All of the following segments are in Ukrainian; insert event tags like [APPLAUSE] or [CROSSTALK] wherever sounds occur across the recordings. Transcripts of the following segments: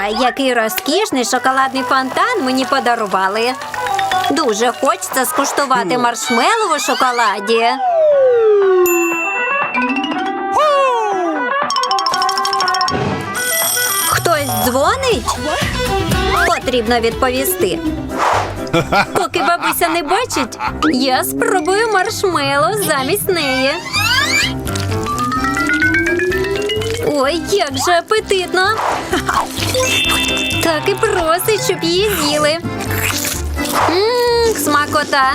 Який розкішний шоколадний фонтан мені подарували. Дуже хочеться скуштувати маршмеллоу у шоколаді. Хтось дзвонить? Потрібно відповісти. Поки бабуся не бачить, я спробую маршмеллоу замість неї. Ой, як же апетитно. Так і просить, щоб її з'їли. Ммм, смакота.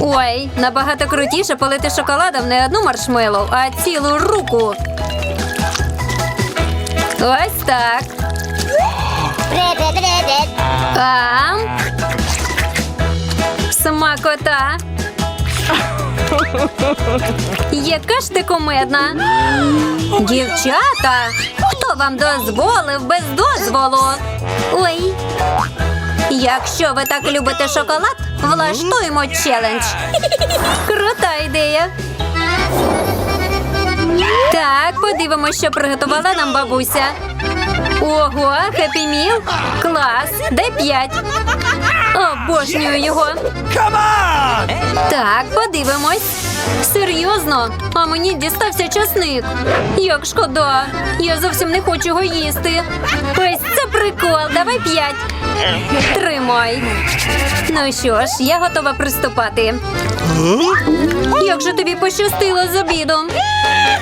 Ой, набагато крутіше полити шоколадом не одну маршмеллоу, а цілу руку. Ось так. А? Смакота. Яка ж ти кумедна? Дівчата, хто вам дозволив без дозволу? Ой. Якщо ви так любите шоколад, влаштуємо челендж. Крута ідея. Так, подивимося, що приготувала нам бабуся. Ого, хеппі міл? Клас! Де п'ять? Обожнюю його. Так, подивимось. Серйозно? А мені дістався часник. Як шкода. Я зовсім не хочу його їсти. Ось це прикол. Давай п'ять. Тримай. Ну що ж, я готова приступати. Як же тобі пощастило з обідом?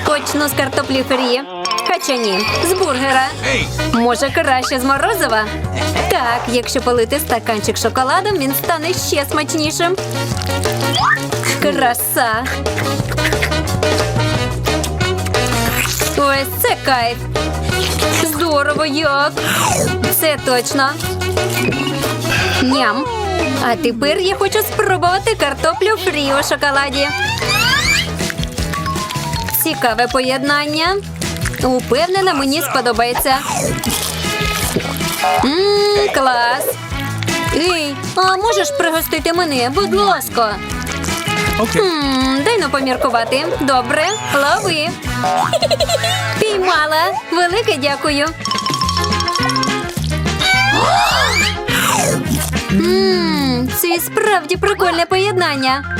Почну з картоплі фрі. Хоча з бургера. Може, краще з морозива? Так, якщо полити стаканчик шоколадом, він стане ще смачнішим. Краса. Ось це кайф. Здорово як. Це точно. Ням. А тепер я хочу спробувати картоплю фрі у шоколаді. Цікаве поєднання. Упевнена, мені сподобається. Ммм, клас. Ей, а можеш пригостити мене, будь ласка. Хм, дай ну поміркувати. Добре, лови. Піймала. Велике дякую. Ммм, це справді прикольне поєднання.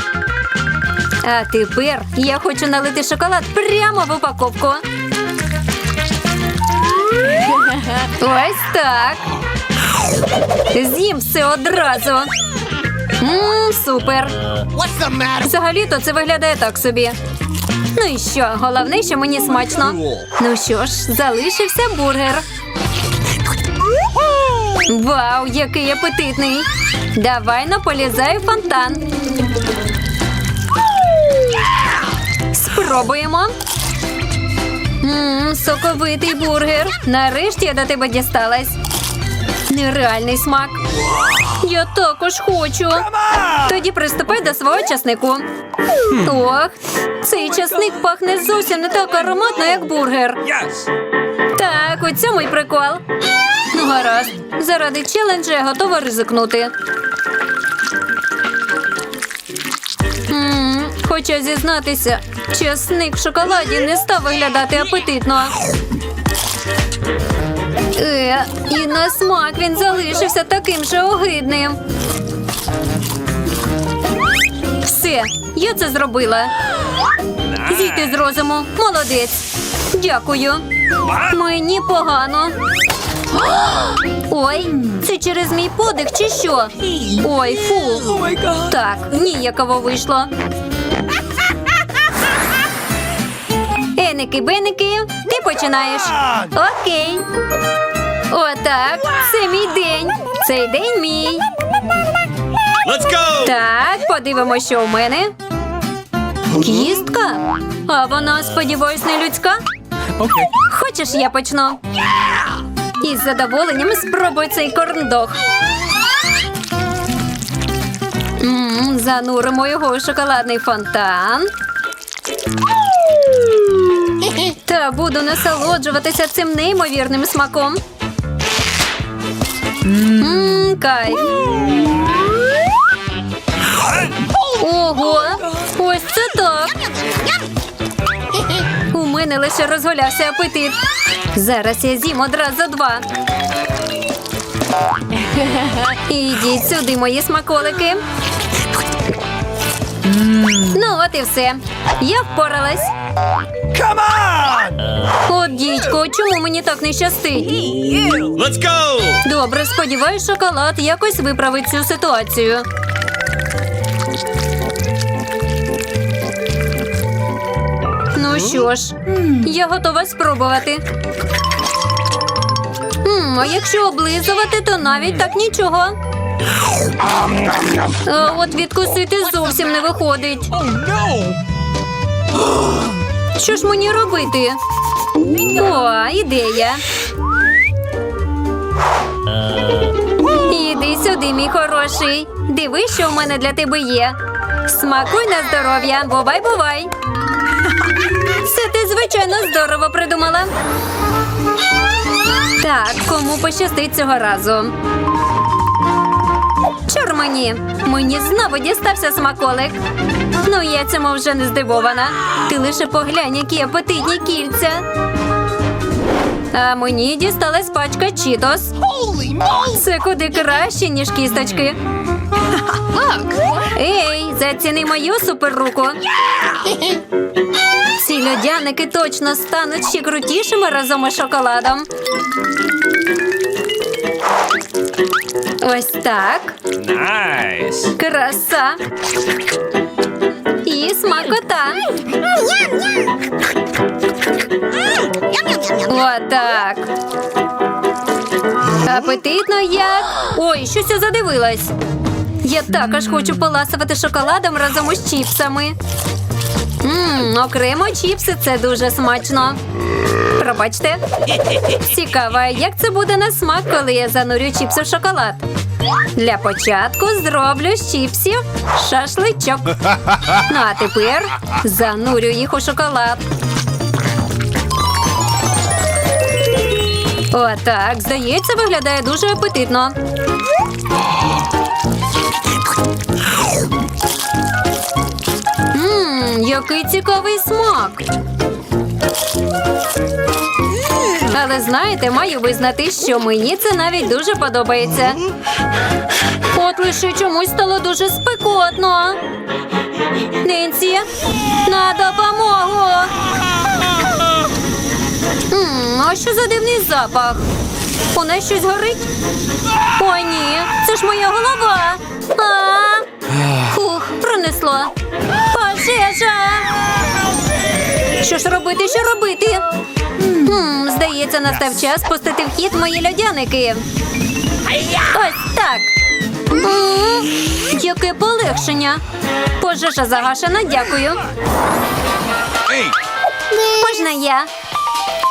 А тепер я хочу налити шоколад прямо в упаковку. Ось так. З'їм все одразу. Ммм, супер. Взагалі-то це виглядає так собі. Ну і що, головне, що мені смачно. Ну що ж, залишився бургер. Вау, який апетитний! Давай наполізай в фонтан. Спробуємо. Ммм, соковитий бургер. Нарешті я до тебе дісталась. Нереальний смак. Я також хочу. Тоді приступай до свого часнику. Ох, цей часник пахне зовсім не так ароматно, як бургер. Так, у цьому й прикол. Ну, гаразд. Заради челенджа я готова ризикнути. М, Хоча зізнатися, часник в шоколаді не став виглядати апетитно. Е, і на смак він залишився таким же огидним. Все, я це зробила. Зійти з розуму. Молодець. Дякую. Мені погано. Ой, це через мій подих чи що? Ой, фу. Так, ніяково вийшло. Еники, беники, ти починаєш. Окей. Отак, це мій день. Цей день мій. Let's go! Так, подивимося, що у мене. Кістка? А вона, сподіваюсь, не людська? Okay. Хочеш, я почну? Із задоволенням спробуй цей корндог. М, Зануримо його у шоколадний фонтан. Та буду насолоджуватися цим неймовірним смаком. Мм, кайф. Ого, ось це так. У мене лише розгулявся апетит. Зараз я з'їм одразу два. Ідіть сюди, мої смаколики. Ну, от і все. Я впоралась. Come on! От дідько, чому мені так не щастить? Let's go! Добре, сподіваюсь, шоколад якось виправить цю ситуацію. Ну що ж, я готова спробувати. М, а якщо облизувати, то навіть так нічого. А от відкусити зовсім не виходить. Oh no! Що ж мені робити? О, ідея. Іди сюди, мій хороший. Дивись, що в мене для тебе є. Смакуй на здоров'я. Бувай, бувай. Це ти, звичайно, здорово придумала. Так, кому пощастить цього разу. Чор мені. Мені знову дістався смаколик. Ну, я цьому вже не здивована. Ти лише поглянь, які апетитні кільця. А мені дісталась пачка Чітос. Це куди краще, ніж кісточки. Ей, заціни мою суперруку. Ці льодяники точно стануть ще крутішими разом із шоколадом. Ось так. Nice! Краса. І смакота. Отак. Апетитно як. Ой, щось я задивилась. Я також хочу поласувати шоколадом разом із чіпсами. Мм, окремо чіпси це дуже смачно. Пробачте. Цікаво, як це буде на смак, коли я занурю чіпси в шоколад. Для початку зроблю з чіпсів шашличок. [LAUGHS] Ну а тепер занурю їх у шоколад. Отак, здається, виглядає дуже апетитно. Ммм, який цікавий смак. Але знаєте, маю визнати, що мені це навіть дуже подобається. От лише чомусь стало дуже спекотно. Ненсі, на допомогу. М, а що за дивний запах? У нас щось горить? Ой, ні, це ж моя голова. А, Фух, пронесло. Пожежа. Що ж робити, що робити? Хм, здається, настав час пустити в хід мої льодяники. Ось так. Яке полегшення. Пожежа загашена, дякую. Можна я?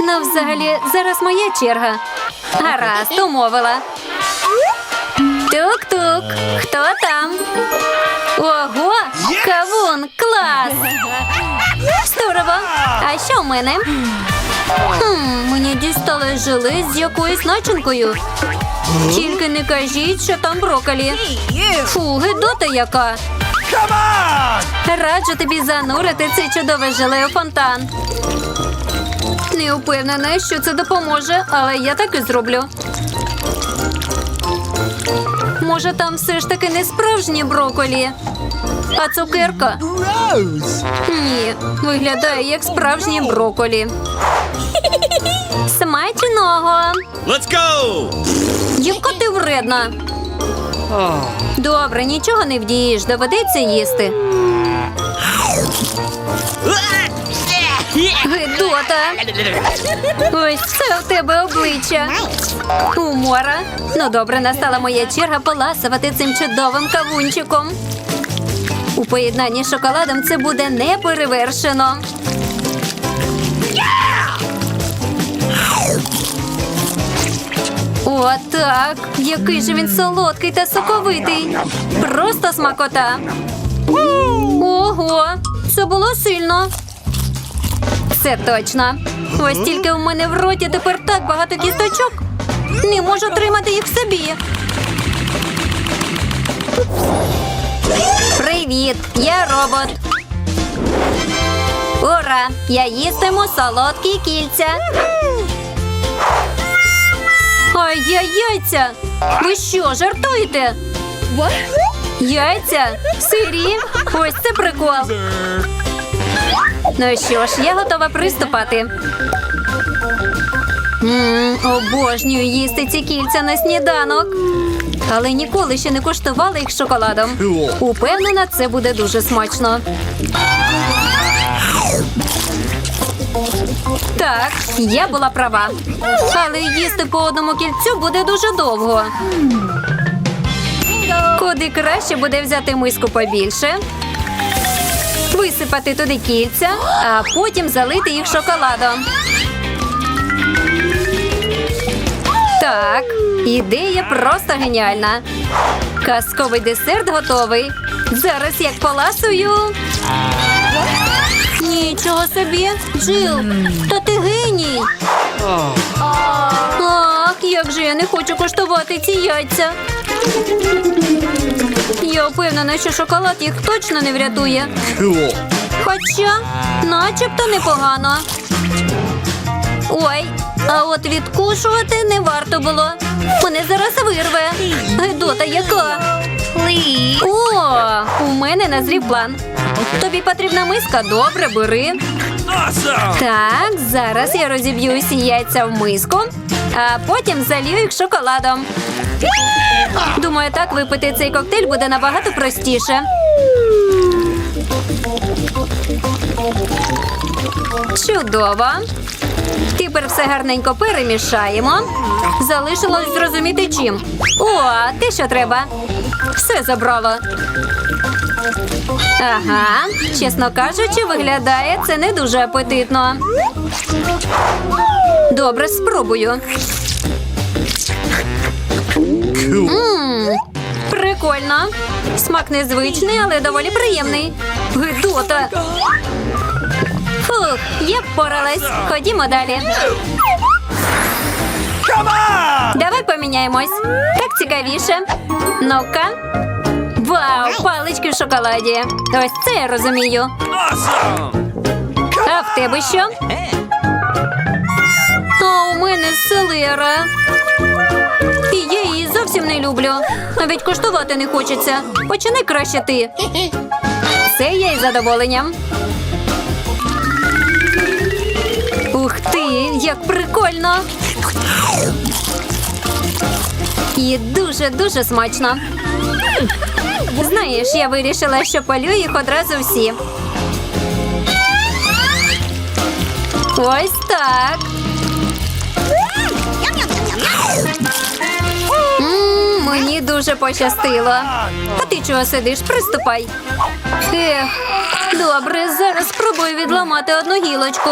Ну, взагалі, зараз моя черга. Гаразд, умовила. Тук-тук. Хто там? Ого, кавун, клас! Здорово. А що в мене? Хм, мені дісталось желе з якоюсь начинкою. Тільки не кажіть, що там броколі. Фу, гидота яка. Раджу тобі занурити це чудове желе у фонтан. Не впевнена, що це допоможе, але я так і зроблю. Може, там все ж таки не справжні броколі, а цукерка? Ні, виглядає як справжні броколі. Смачного! Let's go! Яка ти вредна. Добре, нічого не вдієш, доведеться їсти. Гидота! Ось це у тебе обличчя. Умора. Ну добре, настала моя черга поласувати цим чудовим кавунчиком. У поєднанні з шоколадом це буде неперевершено. Отак. Який же він солодкий та соковитий. Просто смакота. Ого, це було сильно. Це точно. Ось тільки у мене в роті тепер так багато кісточок. Не можу тримати їх в собі. Привіт, я робот. Ура! Я їстиму солодкі кільця. Ай, я яйця! Ви що, жартуєте? Яйця? Сирі? Ось це прикол. Ну що ж, я готова приступати. Мм, обожнюю їсти ці кільця на сніданок. Але ніколи ще не куштувала їх шоколадом. Упевнена, це буде дуже смачно. Так, я була права. Але їсти по одному кільцю буде дуже довго. Куди краще буде взяти миску побільше, висипати туди кільця, а потім залити їх шоколадом. Так, ідея просто геніальна. Казковий десерт готовий. Зараз як поласую. Нічого собі, Джил, та ти геній. Ах, як же я не хочу коштувати ці яйця. Я впевнена, що шоколад їх точно не врятує. Хоча, начебто непогано. Ой, а от відкушувати не варто було. Мене зараз вирве. Гедота яка. О, у мене назрів план. Тобі потрібна миска? Добре, бери. Так, зараз я розіб'ю усі яйця в миску, а потім залью їх шоколадом. Думаю, так випити цей коктейль буде набагато простіше. Чудово. Тепер все гарненько перемішаємо. Залишилось зрозуміти чим. О, те, що треба. Все забрало. Ага, чесно кажучи, виглядає це не дуже апетитно. Добре, спробую. Cool. Мм, прикольно. Смак незвичний, але доволі приємний. Гидота. Фух, я впоралась. Ходімо далі. Давай поміняємось. Так цікавіше. Ну-ка. Вау, палички в шоколаді. Ось це я розумію. А в тебе що? А у мене селера. Зовсім не люблю. Навіть коштувати не хочеться. Почини краще ти. Це я із задоволенням. Ух ти, як прикольно. І дуже-дуже смачно. Знаєш, я вирішила, що палю їх одразу всі. Ось так. Мені дуже пощастило. А ти чого сидиш? Приступай. Ех, добре, зараз спробую відламати одну гілочку.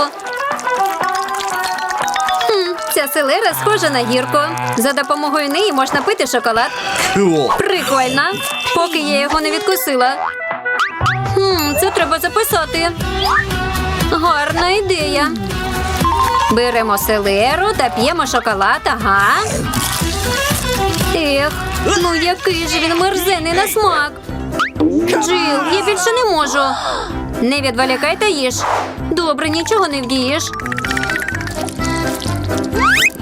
Хм, ця селера схожа на гірку. За допомогою неї можна пити шоколад. Прикольно, поки я його не відкусила. Хм, це треба записати. Гарна ідея. Беремо селеру та п'ємо шоколад, ага. Ех, ну який же він мерзений на смак. Джил, я більше не можу. Не відволікай та їж. Добре, нічого не вдієш.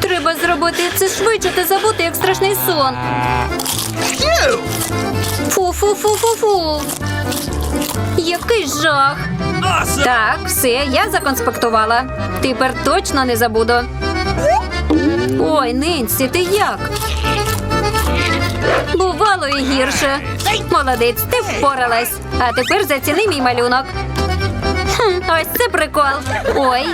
Треба зробити це швидше та забути, як страшний сон. Фу-фу-фу-фу-фу. Який жах. Так, все, я законспектувала. Тепер точно не забуду. Ой, Нинсі, ти як? Бувало і гірше. Молодець, ти впоралась. А тепер заціни мій малюнок. Ось це прикол. Ой.